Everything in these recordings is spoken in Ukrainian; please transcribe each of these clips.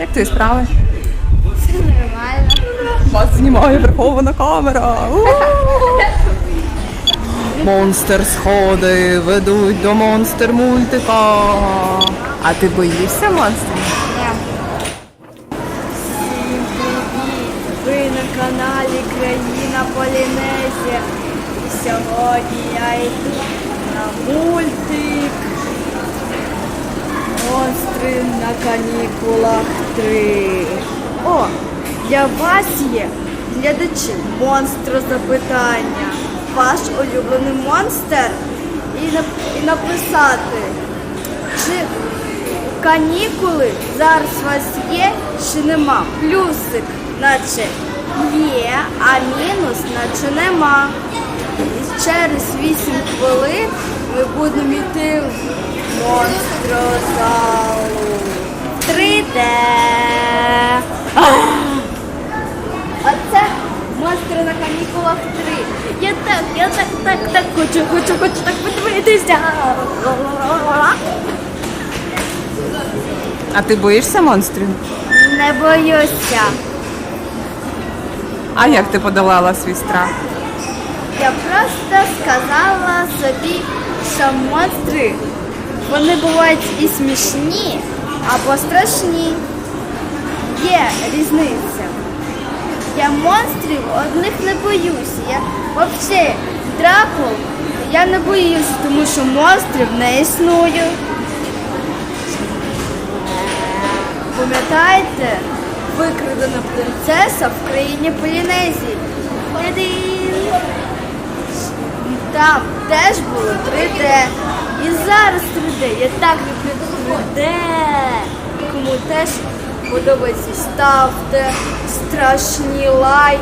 Як твої справи? Все нормально. Вас знімає прихована камера. У! Монстр сходи ведуть до монстр мультика. А ти боїшся монстрів? Всім привіт! Ви на каналі Країна Полінезія. І сьогодні я йду на мультик. Монстри на канікулах 3. О, для вас є глядачі монстро запитання. Ваш улюблений монстр і, нап- і написати. Чи канікули зараз у вас є чи нема? Плюсик, наче є, а мінус, наче нема. І через 8 хвилин ми будемо йти в монстрозалу. 3D. Оце монстри на канікулах 3. Я так, я так, так, так хочу, хочу, хочу так подивитися. А ти боїшся монстрів? Не боюся. А як ти подолала свій страх? Я просто сказала собі, що монстри вони бувають і смішні, або страшні. Є різниця. Я монстрів одних не боюся. Я взагалі дракул я не боюся, тому що монстрів не існує. Пам'ятаєте, викрадена принцеса в країні Полінезії? Там теж було 3D. І зараз 3D. Я так люблю 3D. Кому теж подобається, ставте страшні лайки.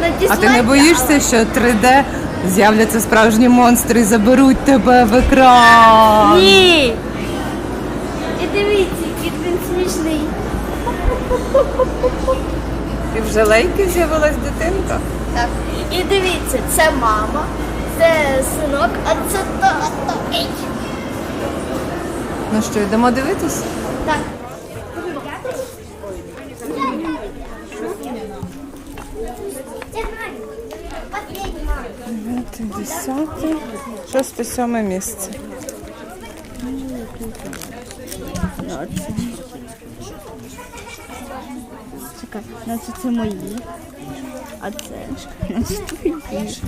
Ну, А ти не боїшся, що 3D з'являться справжні монстри і заберуть тебе в екран? Ні. І дивіться, який він смішний. І в жалейки з'явилась дитинка. Так. І дивіться, це мама, це синок, а це тато. Ей. Ну що, йдемо дивитись? Так. Десяте, шосте, сьоме місце. Чекай, значить це мої. А це значить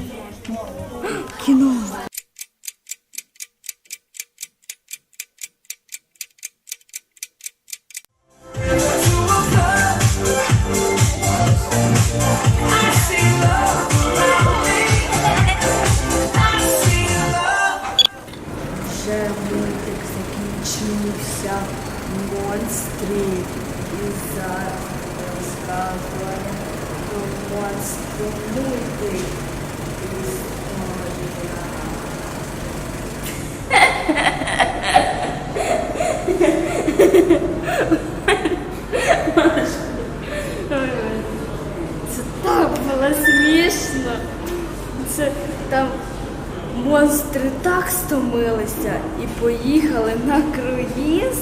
так стомилися і поїхали на круїз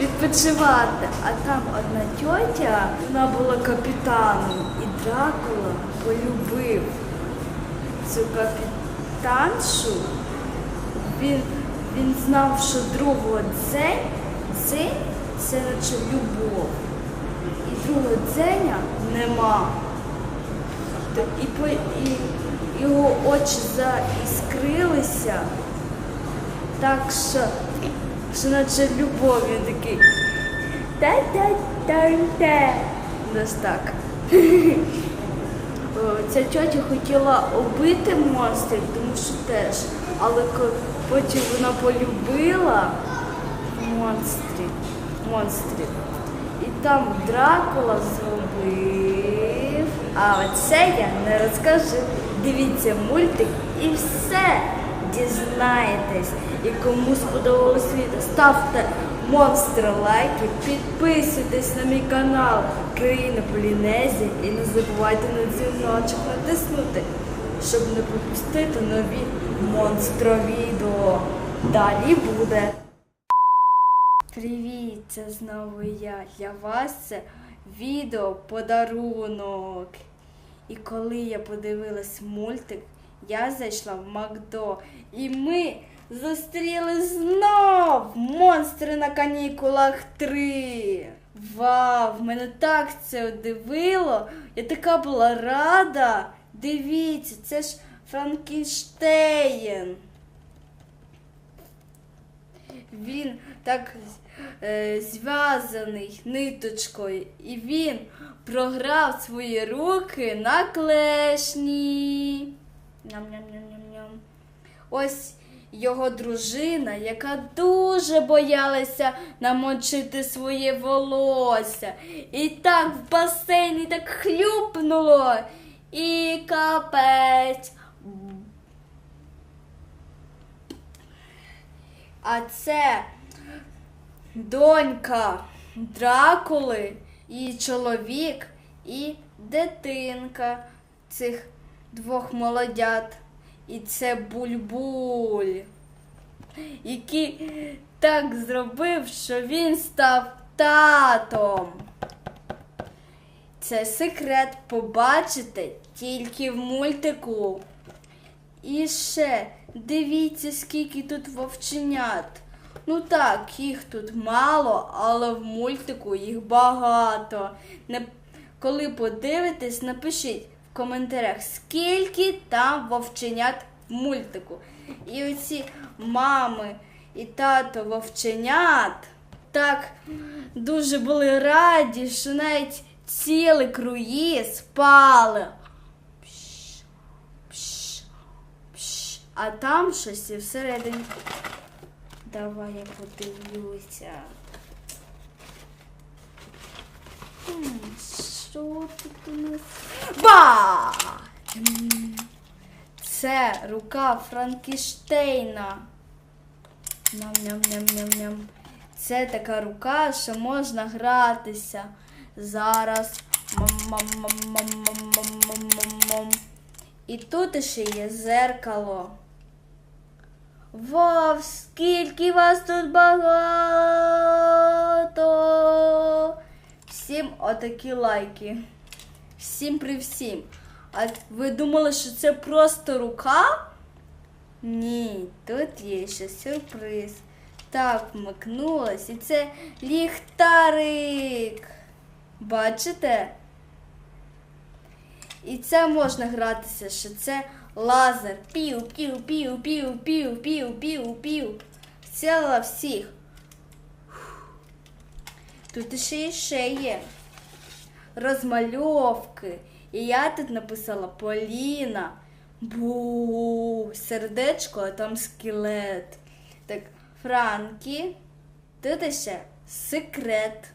відпочивати. А там одна тьотя, вона була капітаном, і Дракула полюбив цю капітаншу. Він, він знав, що другого дзень, дзень це наче любов. І другого дзеня нема. То І, і його очі заіскрилися, так що, що наче любов, він такий. Та-та-та-та. Десь так. Ця тьотя хотіла убити монстрів, тому що теж, але потім вона полюбила монстрів. монстрів. І там Дракула зробив. А оце я не розкажу. Дивіться мультик і все дізнаєтесь. І кому сподобалось відео, ставте монстри лайки, підписуйтесь на мій канал Країна Полінезія і не забувайте на дзвіночок натиснути, щоб не пропустити нові монстровідео. Далі буде. Привіт, це знову я. Для вас це відео подарунок. І коли я подивилась мультик, я зайшла в Макдо. І ми зустріли знов монстри на канікулах 3. Вау! Мене так це удивило. Я така була рада. Дивіться, це ж Франкенштейн. Він так зв'язаний ниточкою, і він програв свої руки на клешні. Ням-ням-ням-ням-ням. Ось його дружина, яка дуже боялася намочити своє волосся. І так в басейні так хлюпнуло. І капець. А це донька Дракули, і чоловік, і дитинка цих двох молодят. І це бульбуль, який так зробив, що він став татом. Це секрет побачити тільки в мультику. І ще дивіться, скільки тут вовченят. Ну так, їх тут мало, але в мультику їх багато. Коли подивитесь, напишіть в коментарях, скільки там вовченят в мультику. І оці мами і тато вовченят так дуже були раді, що навіть цілий круїз спали. А там щось і всередині. Давай я подивлюся. Що тут у нас? Ба! Це рука Франкіштейна. Ням-ням-ням-ням-ням. Це така рука, що можна гратися. Зараз. Мам-мам-мам-мам-мам-мам-мам-мам. І тут ще є зеркало. Вау, скільки вас тут багато. Всім отакі лайки. Всім при всім. А ви думали, що це просто рука? Ні, тут є ще сюрприз. Так, вмикнулась, і це ліхтарик. Бачите? І це можна гратися, що це лазер. Пів. Вціла всіх. Тут ще ще є розмальовки. І я тут написала Поліна. Бу, сердечко, а там скелет. Так, Франкі. Тут ще секрет.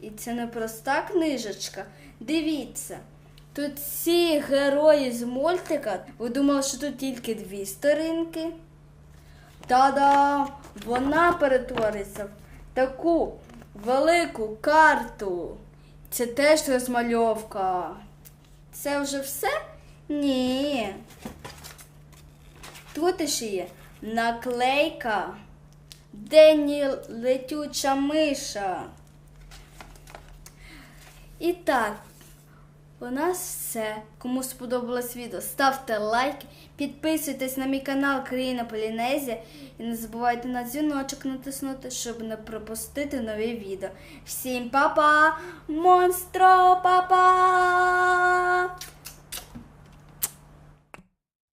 І це не проста книжечка. Дивіться. Тут всі герої з мультика. Ви думали, що тут тільки дві сторінки? Та-да! Вона перетвориться в таку велику карту. Це теж розмальовка. Це вже все? Ні. Тут ще є наклейка. Денні летюча миша. І так, у нас все. Кому сподобалось відео, ставте лайки, підписуйтесь на мій канал Країна Полінезія і не забувайте на дзвіночок натиснути, щоб не пропустити нові відео. Всім па-па! Монстро па-па!